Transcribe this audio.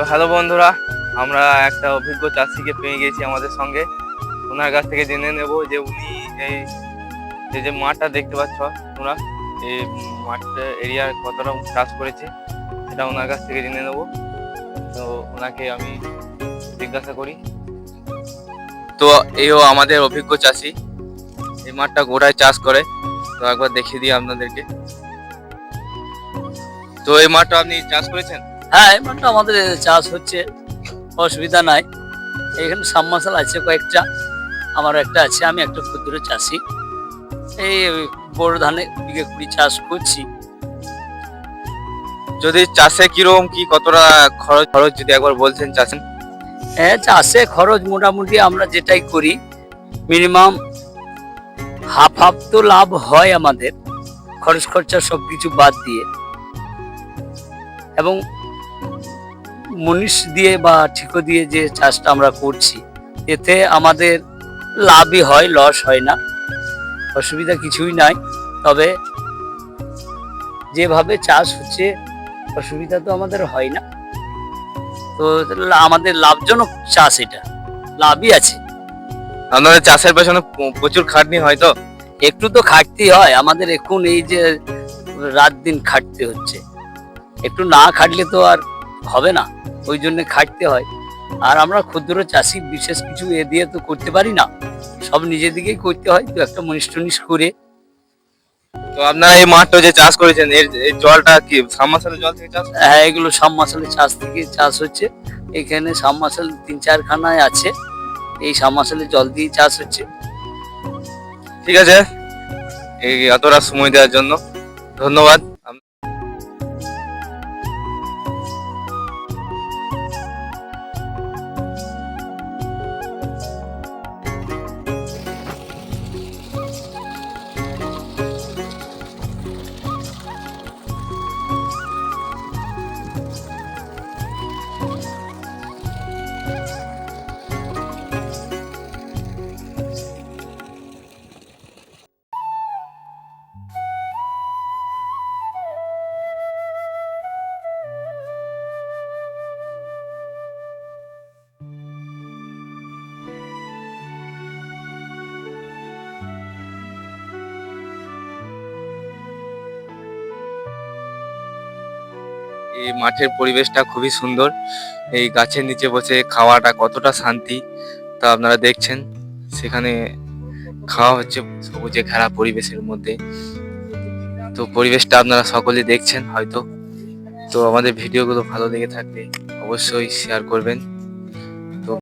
তো হ্যালো বন্ধুরা, আমরা একটা অভিজ্ঞ চাষিকে পেয়ে গেছি আমাদের সঙ্গে। ওনার কাছ থেকে জেনে নেব যে উনি এই এই যে মাঠটা দেখতে পাচ্ছ তোমরা, এই মাঠটা এরিয়ার কতটা চাষ করেছে, সেটা ওনার কাছ থেকে জেনে নেব। তো ওনাকে আমি জিজ্ঞাসা করি। তো এও আমাদের অভিজ্ঞ চাষি, এই মাঠটা গোড়ায় চাষ করে। তো একবার দেখিয়ে দিই আপনাদেরকে। তো এই মাঠটা আপনি চাষ করেছেন? হ্যাঁ আমাদের চাষ হচ্ছে অসুবিধা নাই। এখানে সাবমার্শাল আছে কয়েকটা আমার একটা আছে আমি একটা ক্ষুদ্র চাষি। এই বড় ধানে বিঘে কুড়ি চাষ করছি। যদি চাষে কীরকম কি কতটা খরচ খরচ যদি একবার বলছেন চাষে হ্যাঁ চাষে খরচ মোটামুটি আমরা যেটাই করি মিনিমাম হাফ হাফ তো লাভ হয় আমাদের খরচ খরচা সব কিছু বাদ দিয়ে। এবং মুনিশ দিয়ে বা ঠিকো দিয়ে যে চাষটা আমরা করছি এতে আমাদের লাভই হয় লস হয় না। অসুবিধা কিছুই নাই তবে যেভাবে চাষ হচ্ছে অসুবিধা তো আমাদের হয় না। তো আমাদের লাভজনক চাষ এটা লাভই আছে। আপনাদের চাষের পেছনে প্রচুর খাটনি হয় তো? একটু তো খাটতেই হয় আমাদের এখন এই যে রাত দিন খাটতে হচ্ছে। একটু না খাটলে তো আর হবে না ওই জন্য খাটতে হয়। আর আমরা ক্ষুদ্র চাষি বিশেষ কিছু এ দিয়ে তো করতে পারি না। সব নিজে দিকেই করতে হয় তো একটা মনিষ টনিশ করে। তো আপনারা এই মাঠটা যে চাষ করেছেন এর জলটা কি সাবমার্সালের জল থেকে চাষ হ্যাঁ? এগুলো সাবমার্শালের চাষ থেকে চাষ হচ্ছে। এখানে সাবমার্শাল তিন চারখানায় আছে। এই সাবমার্শালের জল দিয়ে চাষ হচ্ছে। ঠিক আছে। এই এতটা সময় দেওয়ার জন্য। ধন্যবাদ। এই মাঠের পরিবেশটা খুবই সুন্দর। এই গাছের নিচে বসে খাওয়াটা কতটা শান্তি তা আপনারা দেখছেন। সেখানে খাওয়া হচ্ছে সবুজে ঘেরা পরিবেশের মধ্যে। তো পরিবেশটা আপনারা সকলে দেখছেন হয়তো। তো আমাদের ভিডিওগুলো ভালো লেগে থাকলে অবশ্যই শেয়ার করবেন।